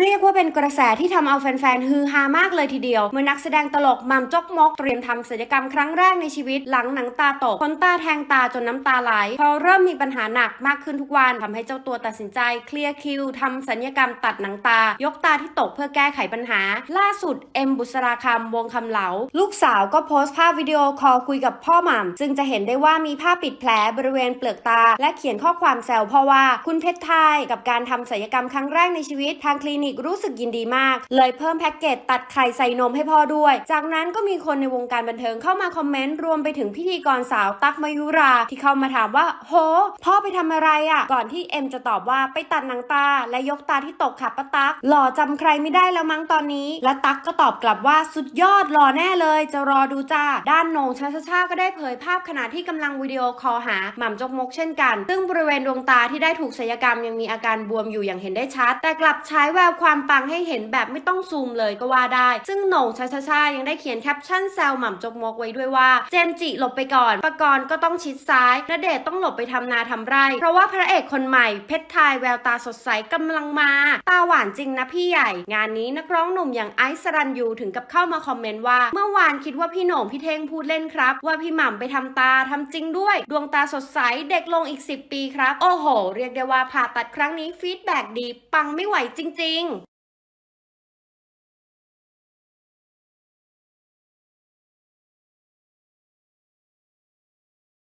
เรียก ว่าเป็นกระแสที่ทำเอาแฟนๆฮือฮามากเลยทีเดียว เมื่อนักแสดงตลกมัมจกมกเตรียมทำศัลยกรรมครั้งแรกในชีวิต หลังหนังตาตกคนตาแทงตาจนน้ำตาไหลพราะเริ่มมีปัญหาหนักมากขึ้นทุกวันทำให้เจ้าตัวตัดสินใจเคลียร์คิวทำศัลยกรรมตัดหนังตา ยกตาที่ตกเพื่อแก้ไขปัญหา ล่าสุดเอ็มบุษราคำวงคำเหลา ลูกสาวก็โพสต์ภาพวิดีโอคอลคุยกับพ่อหม่ำซึ่งจะเห็นได้ว่ามีภาปิดแผลบริเวณเปลือกตา และเขียนข้อความแซวพ่อว่าคุณเพชรไทยกับการทำศัลยกรรมครั้งแรกในชีวิตทางคลินิกรู้สึกยินดีมาก เลยเพิ่มแพ็กเกจตัดไข่ใส่นมให้พ่อด้วย จากนั้นก็มีคนในวงการบันเทิงเข้ามาคอมเมนต์รวมไปถึงพิธีกรสาวตั๊กมายุรา ที่เข้ามาถามว่า โห พ่อไปทำอะไรอะ่ะ ก่อนที่เอ็มจะตอบว่าไปตัดหนังตา และยกตาที่ตกค่ะป้าตั๊กหล่อจำใครไม่ได้แล้วมั้งตอนนี้ และตั๊กก็ตอบกลับว่าสุดยอดหล่อแน่เลย จะรอดูจ้าด้านโหนงชาชาชาก็ได้เผยภาพขณะที่กำลังวิดีโอคอลหาหม่ำจกมกเช่นกัน ซึ่งบริเวณดวงตาที่ได้ถูกศัลยกรรมยังมีอาการบวมอยู่อย่างเห็นได้ชัด แต่กลับใช้แววความปังให้เห็นแบบไม่ต้องซูมเลยก็ว่าได้ ซึ่งโหน่งชาชาชายังได้เขียนแคปชั่นแซวหม่ำจกมกไว้ด้วยว่า เจมจิหลบไปก่อนปกรณ์ก็ต้องชิดซ้ายณเดชน์ต้องหลบไปทำนาทำไร่ เพราะว่าพระเอกคนใหม่เพชรไทยแววตาสดใสกำลังมา ตาหวานจริงนะพี่ใหญ่ งานนี้นักร้องหนุ่มอย่างไอซ์สรันยูถึงกับเข้ามาคอมเมนต์ว่า เมื่อวานคิดว่าพี่โหน่งพี่เท่งพูดเล่นครับ ว่าพี่หม่ำไปทำตาทำจริงด้วย ดวงตาสดใสเด็กลงอีก 10 ปีครับ โอ้โห เรียกได้ว่าผ่าตัดครั้งนี้ฟีดแบ็กดีปังไม่ไหวจริง ๆ